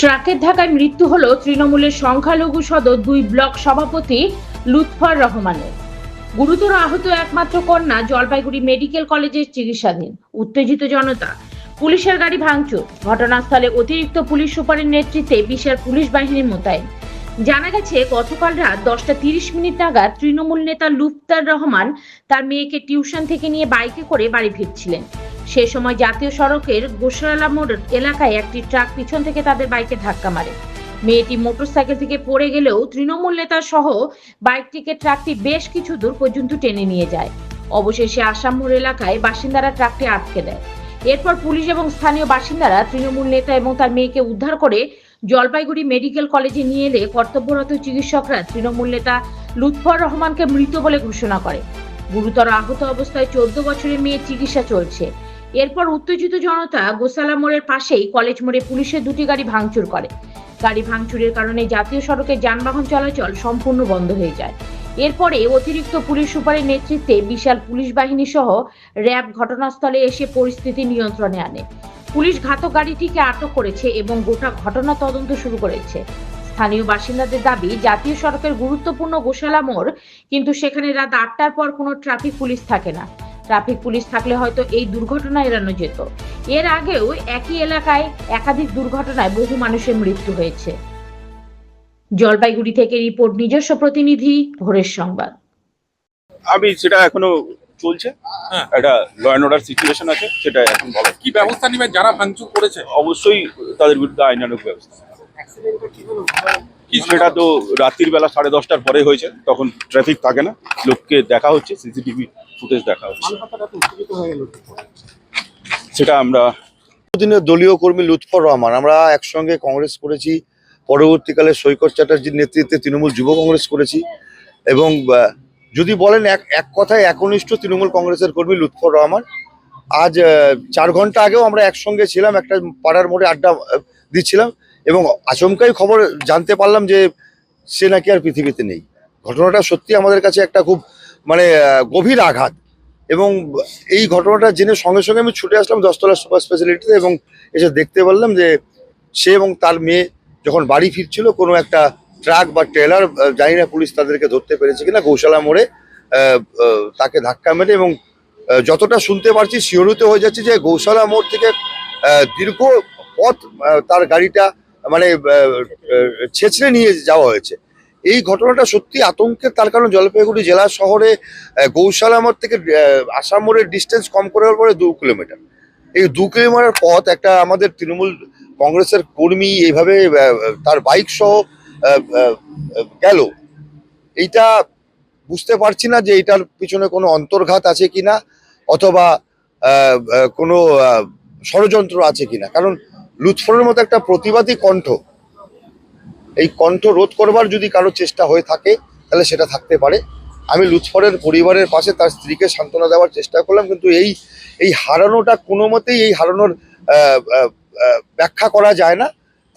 ট্রাকের ধাক্কায় মৃত্যু হল তৃণমূলের সংখ্যালঘু সদর দুই ব্লক সভাপতি লুৎফর রহমানের। গুরুতর আহত একমাত্র কন্যা জলপাইগুড়ি মেডিকেল কলেজের চিকিৎসাধীন। উত্তেজিত জনতা, পুলিশের গাড়ি ভাঙচুর। ঘটনাস্থলে অতিরিক্ত পুলিশ সুপারের নেতৃত্বে বিশাল পুলিশ বাহিনী মোতায়েন। জানা গেছে, গতকাল রাত দশটা তিরিশ মিনিট নাগাদ তৃণমূল নেতা লুফতার রহমান তার মেয়েকে টিউশন থেকে নিয়ে বাইকে করে বাড়ি ফিরছিলেন। সে সময় জাতীয় সড়কের গোসরালা মোড় এলাকায় একটি ট্রাক পিছন থেকে তাদের বাইকে ধাক্কা মারে। মেয়েটি মোটরসাইকেল থেকে পড়ে গেলেও তৃণমূল নেতা সহ বাইকটিকে ট্রাকটি বেশ কিছু দূর পর্যন্ত টেনে নিয়ে যায়। অবশেষে আসাম মোড় এলাকায় বাসিন্দারা ট্রাকটি আটকে দেয়। এরপর পুলিশ এবং স্থানীয় বাসিন্দারা তৃণমূল নেতা এবং তার মেয়েকে উদ্ধার করে জলপাইগুড়ি মেডিকেল কলেজে নিয়ে এলে কর্তব্যরত চিকিৎসকরা তৃণমূল নেতা লুৎফর রহমানকে মৃত বলে ঘোষণা করে। গুরুতর আহত অবস্থায় চোদ্দ বছরের মেয়ে চিকিৎসা চলছে। এরপর উত্তেজিত জনতা গোসালা মোড়ের পাশেই কলেজ মোড়ে পুলিশের দুটি গাড়ি ভাঙচুর করে। গাড়ি ভাঙচুরের কারণে জাতীয় সড়কে যানবাহন চলাচল সম্পূর্ণ বন্ধ হয়ে যায়। এরপরে অতিরিক্ত পুলিশ সুপারের নেতৃত্বে বিশাল পুলিশ বাহিনী সহ র্যাব ঘটনাস্থলে এসে পরিস্থিতি নিয়ন্ত্রণে আনে। পুলিশ ঘাতক গাড়িটিকে আটক করেছে এবং গোটা ঘটনা তদন্ত শুরু করেছে। স্থানীয় বাসিন্দাদের দাবি, জাতীয় সড়কের গুরুত্বপূর্ণ গোশালা মোড়, কিন্তু সেখানে রাত আটটার পর কোনো ট্রাফিক পুলিশ থাকে না। ট্রাফিক পুলিশ থাকলে হয়তো এই দুর্ঘটনা এড়ানো যেত। এর আগেও একই এলাকায় একাধিক দুর্ঘটনায় বহু মানুষের মৃত্যু হয়েছে। জলপাইগুড়ি থেকে রিপোর্ট নিজস্ব প্রতিনিধি ভোরের সংবাদ। আমি সেটা এখনও চলছে। হ্যাঁ। একটা ল অ্যান্ড অর্ডার সিচুয়েশন আছে সেটা এখন বলা কি ব্যবস্থা নেবেন? যারা ভাঙচুর করেছে? অবশ্যই তাদের বিরুদ্ধে আইনানুগ ব্যবস্থা। কি সেটা তো রাত্রির বেলা সাড়ে দশটার পরে হয়েছে তখন ট্রাফিক থাকে না। লোককে দেখা হচ্ছে সিসিটিভি ফুটেজ দেখা হচ্ছে। সেটা আমরা দিনের দলীয় কর্মী লুৎফর রহমান আমরা একসঙ্গে কংগ্রেস করেছি পরবর্তীকালে সৈকত চ্যাটার্জির নেতৃত্বে তৃণমূল যুব কংগ্রেস করেছি এবং যদি বলেন এক এক কথায় একনিষ্ঠ তৃণমূল কংগ্রেসের কর্মী লুৎফর রহমান। আজ চার ঘণ্টা আগেও আমরা একসঙ্গে ছিলাম একটা পাড়ার মোড়ে আড্ডা দিচ্ছিলাম এবং আচমকাই খবর জানতে পারলাম যে সে নাকি আর পৃথিবীতে নেই। ঘটনাটা সত্যি আমাদের কাছে একটা খুব মানে গভীর আঘাত। এবং এই ঘটনাটা জেনে সঙ্গে সঙ্গে আমি ছুটে আসলাম দশতলা সুপার স্পেশালিটিতে এবং এসে দেখতে পারলাম যে সে এবং তার মেয়ে যখন বাড়ি ফিরছিল, কোনো একটা ট্রাক বা ট্রেলার জানি না পুলিশ তাদেরকে ধরতে পেরেছে কিনা, গৌশালা মোড়ে তাকে ধাক্কা মেরে এবং যতটা শুনতে পারছি শিহরিত হয়ে যাচ্ছে যে গৌশালা মোড় থেকে দীর্ঘ পথ তার গাড়িটা মানে ছেঁচড়ে নিয়ে যাওয়া হয়েছে। এই ঘটনাটা সত্যি আতঙ্কের, তার কারণ জলপাইগুড়ি জেলা শহরে গৌশালা মোড় থেকে আসাম ডিস্টেন্স কম করার পরে দু কিলোমিটার এই দু কিলোমিটার পথ একটা আমাদের তৃণমূল কংগ্রেসের কর্মী এইভাবে তার বাইক সহ গেল। এইটা বুঝতে পারছি না যে এটার পিছনে কোনো অন্তর্ঘাত আছে কিনা, অথবা কোনো ষড়যন্ত্র আছে কিনা। কারণ লুৎফরের মতো একটা প্রতিবাদী কণ্ঠ এই কণ্ঠ রোধ করবার যদি কারও চেষ্টা হয়ে থাকে, তাহলে সেটা থাকতে পারে। আমি লুৎফরের পরিবারের পাশে তার স্ত্রীকে সান্ত্বনা দেওয়ার চেষ্টা করলাম, কিন্তু এই এই হারানোটা কোনো মতেই এই হারানোর ব্যাখ্যা করা যায় না।